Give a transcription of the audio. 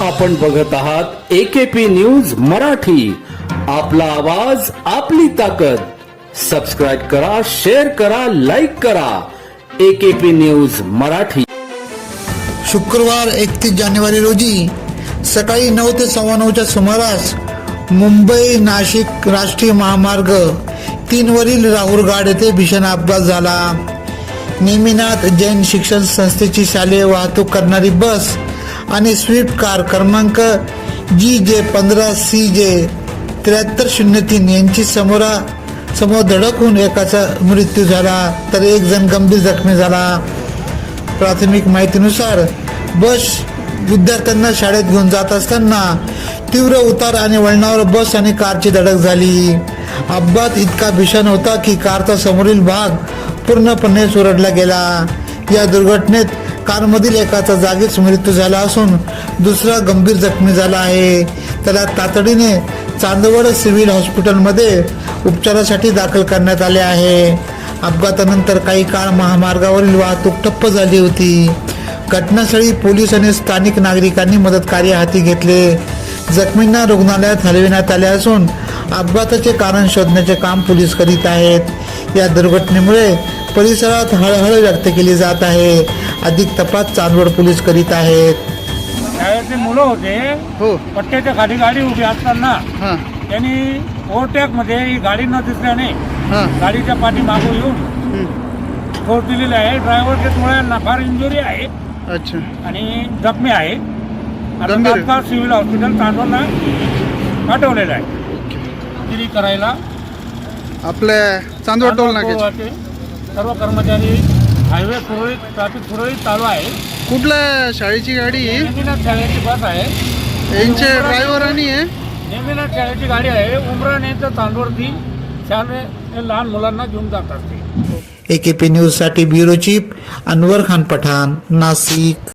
आपण बघत आहात एकेपी न्यूज मराठी. आपला आवाज आपली ताकद. सबस्क्राईब करा शेअर करा लाईक करा. AKP news Marathi. शुक्रवार एकतीस जानेवारी रोजी सकाळी नऊ ते सव्वा नऊच्या सुमारास मुंबई नाशिक राष्ट्रीय महामार्ग तीनवरील राहुरगाड येथे भीषण अपघात झाला. नेमिनाथ जैन शिक्षण संस्थेची शालेय वाहतूक करणारी बस आणि स्विफ्ट कार क्रमांक जी जे पंधरा सी जे त्र्याहत्तर शून्य तीन यांची समोरा समोर धडक होऊन एकाचा मृत्यू झाला तर एक जण गंभीर जखमी झाला. प्राथमिक माहितीनुसार बस विद्यार्थ्यांना शाळेत घेऊन जात असताना तीव्र उतार आणि वळणावर बस आणि कारची धडक झाली. अपघात इतका भीषण होता की कारचा समोरील भाग पूर्णपणे सुरडला गेला. या दुर्घटनेत कारमधील एकाचा जागीच मृत्यू झाला असून दुसरा गंभीर जखमी झाला आहे. त्याला तातडीने चांदवड सिव्हिल हॉस्पिटलमध्ये उपचारासाठी दाखल करण्यात आले आहे. अपघातानंतर काही काळ महामार्गावरील वाहतूक ठप्प झाली होती. घटनास्थळी पोलीस आणि स्थानिक नागरिकांनी मदत कार्य हाती घेतले. जखमींना रुग्णालयात हलविण्यात आले असून अपघाताचे कारण शोधण्याचे काम पोलीस करीत आहेत. या दुर्घटनेमुळे परिसरात हळहळ व्यक्त केली जात आहे. अधिक तपास चांदवड पोलीस करीत आहेत. शाळेतले मुलं होते. हो. पट्ट्याच्या खाली गाडी उभी असताना हां. त्यांनी ओव्हरटेकमध्ये ही गाडी न दिसल्याने हां. गाडीच्या पाठी मागून येऊन ठोस दिलेली आहे. ड्रायव्हरच्या डोळ्यांना फार इंजुरी आहे. अच्छा. आणि जखमी आहे. आता गंभीर आहे. तात्काळ सिव्हिल हॉस्पिटल चांदवडला पाठवलेलं आहे. गिरी करायला. आपल्या चांदवड टोल नाक्याचे. सर्व कर्मचारी हायवे सुरळीत ट्रॅफिक सुरळीत चालू आहे. कुठल्या शाळेची गाडी? नेमिनाथ शाळेची बस आहे. यांचे ड्रायव्हर आणि आहे नेमिनाथ शाळेची गाडी आहे. उमराणे तर तांदूळती शाळे हे लहान मुलांना घेऊन जात असते एकेपी न्यूजसाठी ब्युरो चीफ अनवर खान पठाण नाशिक.